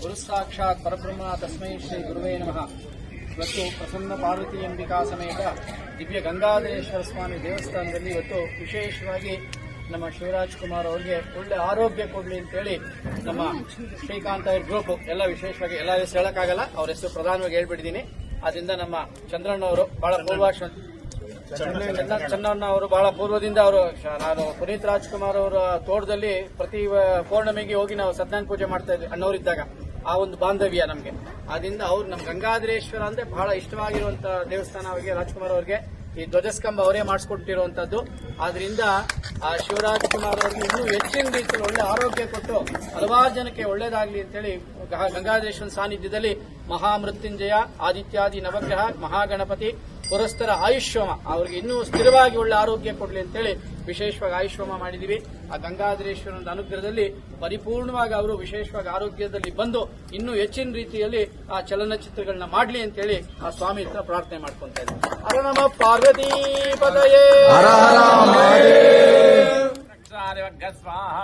ಗುರು ಸಾಕ್ಷಾತ್ ಪರಬ್ರಹ್ಮ ತಸ್ಮೈ ಶ್ರೀ ಗುರುವೇ ನಮಃ. ಇವತ್ತು ಪ್ರಸನ್ನ ಪಾರ್ವತಿ ಅಂಬಿಕಾ ಸಮೇತ ದಿವ್ಯ ಗಂಗಾಧರೇಶ್ವರ ಸ್ವಾಮಿ ದೇವಸ್ಥಾನದಲ್ಲಿ ಇವತ್ತು ವಿಶೇಷವಾಗಿ ನಮ್ಮ ಶಿವರಾಜ್ ಕುಮಾರ್ ಅವರಿಗೆ ಒಳ್ಳೆ ಆರೋಗ್ಯ ಕೊಡಲಿ ಅಂತೇಳಿ ನಮ್ಮ ಶ್ರೀಕಾಂತ್ ಅವರ ಗ್ರೂಪ್ ಎಲ್ಲ ವಿಶೇಷವಾಗಿ ಎಲ್ಲ ಹೆಸರು ಹೇಳಕ್ಕಾಗಲ್ಲ. ಅವ್ರ ಹೆಸರು ಪ್ರಧಾನವಾಗಿ ಹೇಳ್ಬಿಟ್ಟಿದ್ದೀನಿ. ಅದರಿಂದ ನಮ್ಮ ಚಂದ್ರಣ್ಣ ಅವರು ಬಹಳ ಪೂರ್ವಾಶ ಚಂದ್ರಣ್ಣ ಅವರು ಬಹಳ ಪೂರ್ವದಿಂದ ಅವರು ನಾನು ಪುನೀತ್ ರಾಜ್ಕುಮಾರ್ ಅವರ ತೋಟದಲ್ಲಿ ಪ್ರತಿ ಪೌರ್ಣಮಿಗೆ ಹೋಗಿ ನಾವು ಸತ್ಯನಾರಾಯಣ ಪೂಜೆ ಮಾಡ್ತಾ ಇದ್ವಿ ಅಣ್ಣವರಿದ್ದಾಗ. ಆ ಒಂದು ಬಾಂಧವ್ಯ ನಮಗೆ. ಅದರಿಂದ ಅವ್ರು ನಮ್ಮ ಗಂಗಾಧರೇಶ್ವರ ಅಂದ್ರೆ ಬಹಳ ಇಷ್ಟವಾಗಿರುವಂತ ದೇವಸ್ಥಾನ ಅವರಿಗೆ, ರಾಜ್ಕುಮಾರ್ ಅವರಿಗೆ, ಈ ಧ್ವಜಸ್ಕಂಬ ಅವರೇ ಮಾಡಿಸ್ಕೊಟ್ಟಿರುವಂತದ್ದು. ಆದ್ರಿಂದ ಆ ಶಿವರಾಜ್ ಕುಮಾರ್ ಅವರಿಗೆ ಇನ್ನೂ ಹೆಚ್ಚಿನ ರೀತಿಯಲ್ಲಿ ಒಳ್ಳೆ ಆರೋಗ್ಯ ಕೊಟ್ಟು ಹಲವಾರು ಜನಕ್ಕೆ ಒಳ್ಳೇದಾಗ್ಲಿ ಅಂತೇಳಿ ಗಂಗಾಧರೇಶ್ವರ ಸಾನ್ನಿಧ್ಯದಲ್ಲಿ ಮಹಾಮೃತ್ಯುಂಜಯ, ಆದಿತ್ಯಾದಿ ನವಗ್ರಹ, ಮಹಾಗಣಪತಿ ಪುರಸ್ತರ ಆಯುಷ್ಯೋಮ ಅವ್ರಿಗೆ ಇನ್ನೂ ಸ್ಥಿರವಾಗಿ ಒಳ್ಳೆ ಆರೋಗ್ಯ ಕೊಡಲಿ ಅಂತೇಳಿ ವಿಶೇಷವಾಗಿ ಆಯುಷ್ಯೋಮ ಮಾಡಿದೀವಿ ಆ ಗಂಗಾಧರೇಶ್ವರನ ಅನುಗ್ರಹದಲ್ಲಿ ಪರಿಪೂರ್ಣವಾಗಿ ಅವರು ವಿಶೇಷವಾಗಿ ಆರೋಗ್ಯದಲ್ಲಿ ಬಂದು ಇನ್ನೂ ಹೆಚ್ಚಿನ ರೀತಿಯಲ್ಲಿ ಆ ಚಲನಚಿತ್ರಗಳನ್ನ ಮಾಡಲಿ ಅಂತೇಳಿ ಆ ಸ್ವಾಮಿ ಹತ್ರ ಪ್ರಾರ್ಥನೆ ಮಾಡ್ಕೊಂತ ಇದ್ದೀವಿ ಹರ ನಮ ಪಾರ್ವತಿ ಪದಯೇ ಸ್ವಾಹ